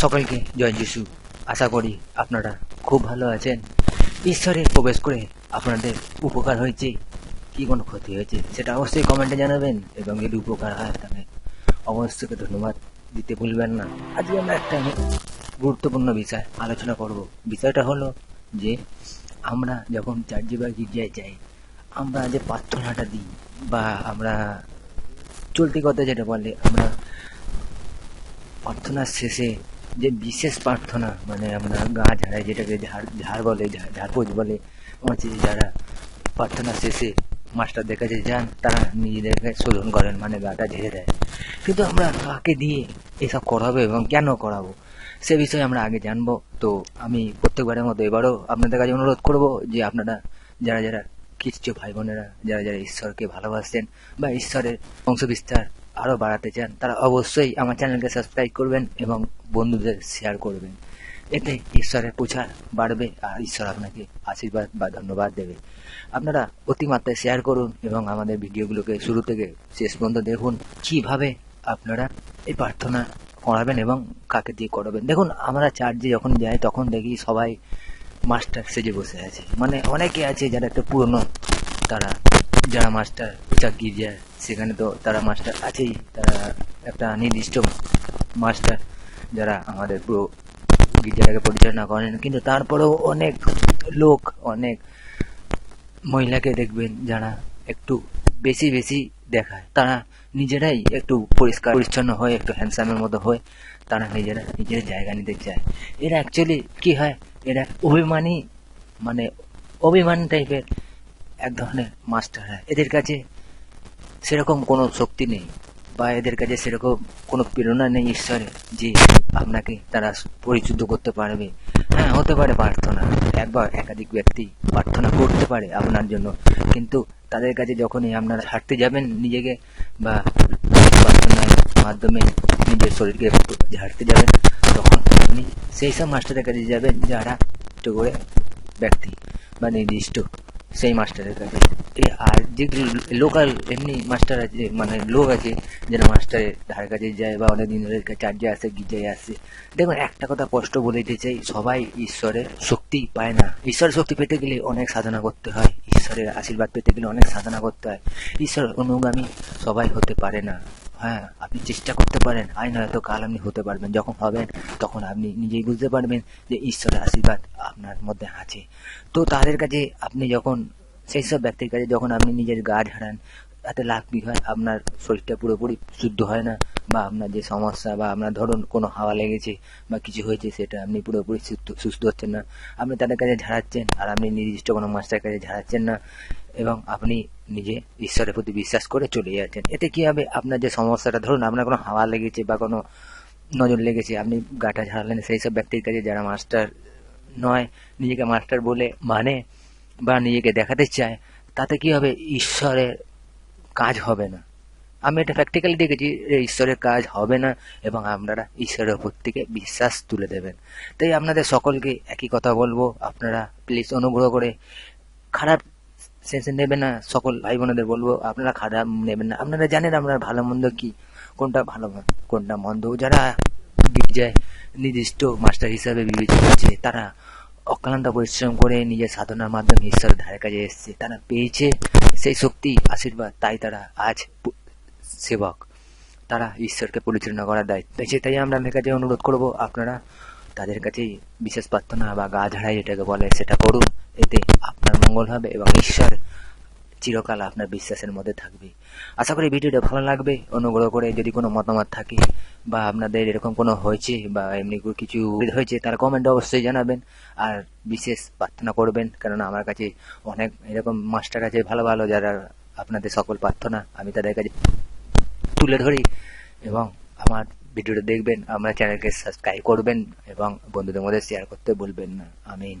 সকলকে জয় যিশু। আশা করি আপনারা খুব ভালো আছেন। ঈশ্বরে প্রবেশ করে আপনাদের উপকার হয়েছে। কি কোনো ক্ষতি হয়েছে সেটা অবশ্যই কমেন্টে জানাবেন এবং যদি উপকার হয় তাহলে অবশ্যই ধন্যবাদ, দিতে ভুলবেন না। আজকে আমরা একটা গুরুত্বপূর্ণ বিষয় আলোচনা করব। বিষয়টা হলো যে আমরা যখন চার্জে বা গির্জায় যাই, আমরা যে প্রার্থনাটা দিই বা আমরা চলতি কথা যেটা বলে, আমরা প্রার্থনার শেষে যে বিশেষ প্রার্থনা মানে আমরা গা ঝাড়াই যেটাকে ঝাড় ঝাড় বলে ঝাড়- ঝাড়পোছ বলে হচ্ছে যারা প্রার্থনা শেষে মাস্টারদের কাছে যান, তারা নিজেদেরকে শোধন করেন মানে গাটা ঝেড়ে দেয়। কিন্তু আমরা কাকে দিয়ে এসব করাবো এবং কেন করাবো, সে বিষয়ে আমরা আগে জানব। তো আমি প্রত্যেকবারের মতো এবারও আপনাদের কাছে অনুরোধ করব যে আপনারা যারা যারা খ্রিস্টীয় ভাই বোনেরা, যারা যারা ঈশ্বরকে ভালোবাসেন বা ঈশ্বরের বংশবিস্তার আরও বাড়াতে চান, তারা অবশ্যই আমার চ্যানেলকে সাবস্ক্রাইব করবেন এবং বন্ধুদের শেয়ার করবেন। এতে ঈশ্বরের প্রচার বাড়বে আর ঈশ্বর আপনাকে আশীর্বাদ বা ধন্যবাদ দেবে। আপনারা অতিমাত্রায় শেয়ার করুন এবং আমাদের ভিডিওগুলোকে শুরু থেকে শেষ পর্যন্ত দেখুন, কীভাবে আপনারা এই প্রার্থনা করাবেন এবং কাকে দিয়ে করাবেন। দেখুন, আমরা চার্জে যখন যাই, তখন দেখি সবাই মাস্টার সেজে বসে আছে। মানে অনেকে আছে যারা একটা পুরনো, তারা যারা মাস্টার যা যায় সেখানে তো তারা মাস্টার আছেই, তারা একটা নির্দিষ্ট মাস্টার যারা আমাদের পুরো গির্জাটাকে পরিচালনা করেন। কিন্তু তারপরেও অনেক লোক, অনেক মহিলাকে দেখবেন যারা একটু বেশি বেশি দেখায়। তারা নিজেরাই একটু পরিষ্কার, পরিচ্ছন্ন হয়ে, একটু হ্যান্ডসামের মতো হয়ে তারা নিজেরা নিজের জায়গা নিতে চায়। এরা অ্যাকচুয়ালি কি হয়? এরা অভিমানী মানে অভিমান টাইপের এক ধরনের মাস্টার হয়। এদের কাছে সেরকম কোনো শক্তি নেই বা এদের কাছে সেরকম কোনো প্রেরণা নেই ঈশ্বরের যে আপনাকে তারা পরিশুদ্ধ করতে পারবে। হ্যাঁ হতে পারে প্রার্থনা। একবার একাধিক ব্যক্তি প্রার্থনা করতে পারে আপনার জন্য। কিন্তু তাদের কাছে যখনই আপনারা হাঁটতে যাবেন নিজেকে বা প্রার্থনার মাধ্যমে নিজের শরীরকে হাঁটতে যাবেন, তখন আপনি সেই সব মাস্টারের কাছে যাবেন যারা করে ব্যক্তি বা নির্দিষ্ট সেই মাস্টারের কাছে। আর যেগুলো লোকাল এমনি মাস্টার আছে মানে লোক আছে যারা মাস্টারের ধারে কাছে যায় বা অনেক দিন ধরে চার্জে আসে, গির্জায় আসে। দেখুন, একটা কথা স্পষ্ট বলে দিতে চাই, সবাই ঈশ্বরের শক্তি পায় না। ঈশ্বরের শক্তি পেতে গেলে অনেক সাধনা করতে হয়। ঈশ্বরের আশীর্বাদ পেতে গেলে অনেক সাধনা করতে হয়। ঈশ্বর অনুগামী সবাই হতে পারে না। হ্যাঁ আপনি চেষ্টা করতে পারেন। আই নয়তো কাল আপনি হতে পারবেন। যখন হবেন তখন আপনি নিজেই বুঝতে পারবেন যে ঈশ্বরের আশীর্বাদ আপনার মধ্যে আছে। তো তাদের কাছে আপনি যখন, সেই সব ব্যক্তির কাছে যখন আপনি নিজের গা ঝাড়ান তাতে কী হয়, আপনার শরীরটা পুরোপুরি শুদ্ধ হয় না, বা আপনার যে সমস্যা, বা আপনার ধরুন কোনো হাওয়া লেগেছে, বা কিছু হয়েছে, সেটা আপনি পুরোপুরি সুস্থ হচ্ছেন না। আপনি তাদের কাছে ঝাড়াচ্ছেন, আর আপনি নির্দিষ্ট কোনো মাস্টারের কাছে ঝাড়াচ্ছেন না, এবং আপনি নিজে ঈশ্বরের প্রতি বিশ্বাস করে চলে যাচ্ছেন। এতে কি হবে? আপনার যে সমস্যাটা, ধরুন আপনার কোনো হাওয়া লেগেছে, বা কোনো নজর লেগেছে, আপনি গাটা ঝাড়ালেন, সেই সব ব্যক্তির কাছে যারা মাস্টার নয়, নিজেকে মাস্টার বলে মানে বা নিজেকে দেখাতে চায়, তাতে কি হবে? ঈশ্বরের কাজ হবে না। আমি এটা প্র্যাকটিক্যালি দেখেছি ঈশ্বরের কাজ হবে না এবং আপনারা ঈশ্বরের ওপর থেকে বিশ্বাস তুলে দেবেন। তাই আপনাদের সকলকে একই কথা বলব। আপনারা প্লিজ অনুগ্রহ করে খারাপ সেন্সে নেবেন না, সকল ভাই বোনেদের বলব, আপনারা খারাপ নেবেন না। আপনারা জানেন আপনার ভালো মন্দ কি, কোনটা ভালো কোনটা মন্দ। যারা গির্জায় নির্দিষ্ট মাস্টার হিসাবে বিবেচিত আছে তারা অক্লান্ত পরিশ্রম করে নিজের সাধনার মাধ্যমে ঈশ্বরের ধারে কাজে এসছে। তারা পেয়েছে সেই শক্তি, আশীর্বাদ, তাই তারা আজ সেবক। তারা ঈশ্বরকে পরিচালনা করার দায়িত্ব সেটাই আমরা আমাদের কাছে অনুরোধ করব, আপনারা তাদের কাছেই বিশেষ প্রার্থনা বা গা ঝাড়াই যেটাকে বলে, সেটা করুন। এতে আপনার মঙ্গল হবে এবং ঈশ্বর চিরকাল আপনার বিশ্বাসের মধ্যে থাকবে। আশা করি ভিডিওটা ভালো লাগবে। অনুগ্রহ করে যদি কোনো মতামত থাকে বা আপনাদের এরকম কোনো হয়েছে বা এমনি কিছু হয়েছে, তার কমেন্ট অবশ্যই জানাবেন। আর বিশেষ প্রার্থনা করবেন, কেননা আমার কাছে অনেক এরকম মাস্টার আছে, ভালো ভালো যারা আপনাদের সকল প্রার্থনা আমি তাদের কাছে তুলে ধরি এবং আমার ভিডিওটা দেখবেন, আমার চ্যানেলকে সাবস্ক্রাইব করবেন এবং বন্ধুদের মধ্যে শেয়ার করতে বলবেন না। আমিন।